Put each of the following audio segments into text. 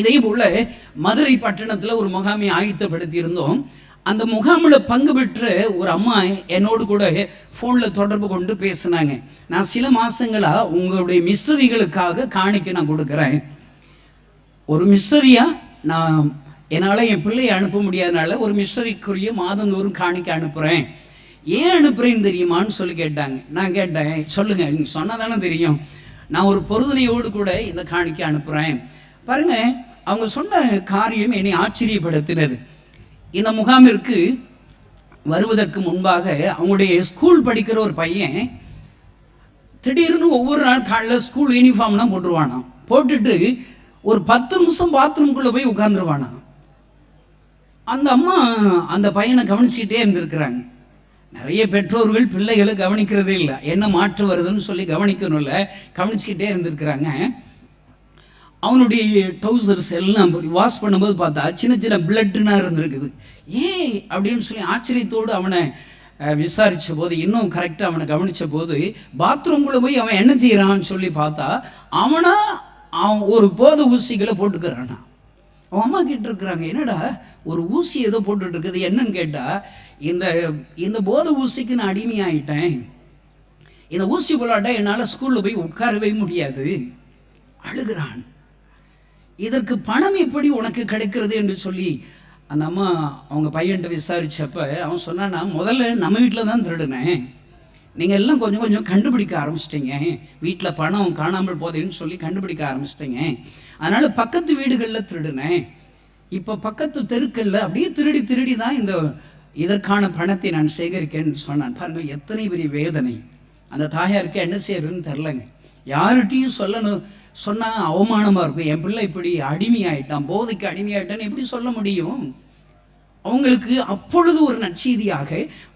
இதே போல மதுரை பட்டணத்தில் ஒரு முகாமை ஆயத்தப்படுத்தி இருந்தோம் அந்த முகாமில் பங்கு பெற்ற ஒரு அம்மா என்னோடு கூட ஃபோனில் தொடர்பு கொண்டு பேசினாங்க. நான் சில மாதங்களாக உங்களுடைய மிஸ்டரிகளுக்காக காணிக்க நான் கொடுக்குறேன். ஒரு மிஸ்டரியாக நான் என்னால் என் பிள்ளையை அனுப்ப முடியாதனால ஒரு மிஸ்டரிக்குரிய மாதந்தோறும் காணிக்க அனுப்புகிறேன் ஏன் அனுப்புகிறேன்னு தெரியுமான்னு சொல்லி கேட்டாங்க. நான் கேட்டேன் சொல்லுங்கள் நீங்கள் சொன்னதானே தெரியும். நான் ஒரு பொருதனையோடு கூட இந்த காணிக்க அனுப்புகிறேன் பாருங்கள் அவங்க சொன்ன காரியம் என்னை ஆச்சரியப்படுத்தினது. இந்த முகாமிற்கு வருவதற்கு முன்பாக அவங்களுடைய ஸ்கூல் படிக்கிற ஒரு பையன் திடீர்னு ஒவ்வொரு நாள் காலைல ஸ்கூல் யூனிஃபார்ம்லாம் போட்டுருவானாம். போட்டுட்டு ஒரு பத்து நிமிஷம் பாத்ரூம்குள்ளே போய் உட்காந்துருவானாம் அந்த அம்மா அந்த பையனை கவனிச்சிட்டே இருந்திருக்கிறாங்க. நிறைய பெற்றோர்கள் பிள்ளைகளை கவனிக்கிறதே இல்லை. என்ன மாற்று வருதுன்னு சொல்லி கவனிக்கணும்ல. கவனிச்சுக்கிட்டே இருந்திருக்கிறாங்க. அவனுடைய டவுசர்ஸ் எல்லாம் வாஷ் பண்ணும்போது பார்த்தா சின்ன சின்ன பிளட்னா இருந்திருக்குது. ஏன் அப்படின்னு சொல்லி ஆச்சரியத்தோடு அவனை விசாரித்த போது இன்னும் கரெக்டாக அவனை கவனித்த போது பாத்ரூம்குள்ளே போய் அவன் என்ன செய்கிறான்னு சொல்லி பார்த்தா அவனா அவன் ஒரு போத ஊசிகளை போட்டுக்கிறானா. அவன் அம்மா கிட்ட இருக்கிறாங்க என்னடா ஒரு ஊசி ஏதோ போட்டுட்டு இருக்குது என்னன்னு கேட்டால் இந்த இந்த போத ஊசிக்கு நான் அடிமையாயிட்டேன் இந்த ஊசி போலாட்டா என்னால் ஸ்கூலில் போய் உட்காரவே முடியாது. அழுகிறான். இதற்கு பணம் எப்படி உனக்கு கிடைக்கிறது என்று சொல்லி அந்த அம்மா அவங்க பையன்கிட்ட விசாரிச்சப்ப அவன் சொன்னான்னா முதல்ல நம்ம வீட்டில் தான் திருடினேன் நீங்கள் எல்லாம் கொஞ்சம் கொஞ்சம் கண்டுபிடிக்க ஆரம்பிச்சிட்டிங்க. வீட்டில் பணம் காணாமல் போதேன்னு சொல்லி கண்டுபிடிக்க ஆரம்பிச்சிட்டிங்க. அதனால் பக்கத்து வீடுகளில் திருடினேன் இப்போ பக்கத்து தெருக்களில் அப்படியே திருடி திருடி தான் இந்த இதற்கான பணத்தை நான் சேகரிக்கேன்னு சொன்னான். பாருங்கள் எத்தனை பெரிய வேதனை. அந்த தாயாருக்கு என்ன செய்யறதுன்னு தெரிலங்க யார்கிட்டையும் சொல்லணும். சொன்னால் அவமானமாக இருக்கும். என் பிள்ளை இப்படி அடிமையாயிட்டான் போதைக்கு அடிமையாயிட்டான்னு எப்படி சொல்ல முடியும்? அவங்களுக்கு அப்பொழுது ஒரு நற்செய்தியாக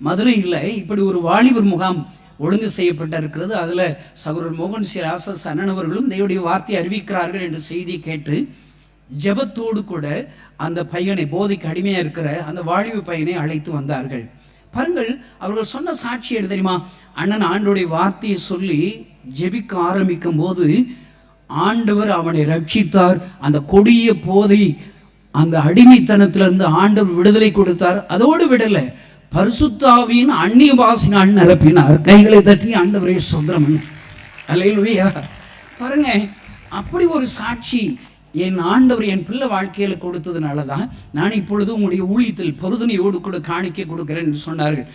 மதுரையில் இப்படி ஒரு வாலிபர் முகாம் ஒழுங்கு செய்யப்பட்டு இருக்கிறது அதில் சகோதரர் மோகன் சி. ராசஸ் அண்ணன் அவர்களும் தேவடைய வார்த்தையை அறிவிக்கிறார்கள் என்ற செய்தியை கேட்டு ஜெபத்தோடு கூட அந்த பையனை போதைக்கு அடிமையாக இருக்கிற அந்த வாலிபு பையனை அழைத்து வந்தார்கள். பாருங்கள் அவர்கள் சொன்ன சாட்சி எடு தெரியுமா? அண்ணன் ஆண்டோடைய வார்த்தையை சொல்லி ஜெபிக்க ஆரம்பிக்கும் போது ஆண்டவர் அவனை ரட்சித்தார். அந்த கொடிய போதை அந்த அடிமைத்தனத்திலிருந்து ஆண்டவர் விடுதலை கொடுத்தார். அதோடு விடலை பரிசுத்தாவின் அந்நிய வாசினால் நிரப்பினார் கைகளை தட்டி ஆண்டவரே சுந்தரம் அல்லையா பாருங்க அப்படி ஒரு சாட்சி என் ஆண்டவர் என் பிள்ளை வாழ்க்கையில் கொடுத்ததுனால தான் நான் இப்பொழுது உங்களுடைய ஊழியத்தில் பொருதனையோடு கூட காணிக்க கொடுக்கிறேன் என்று சொன்னார்கள்.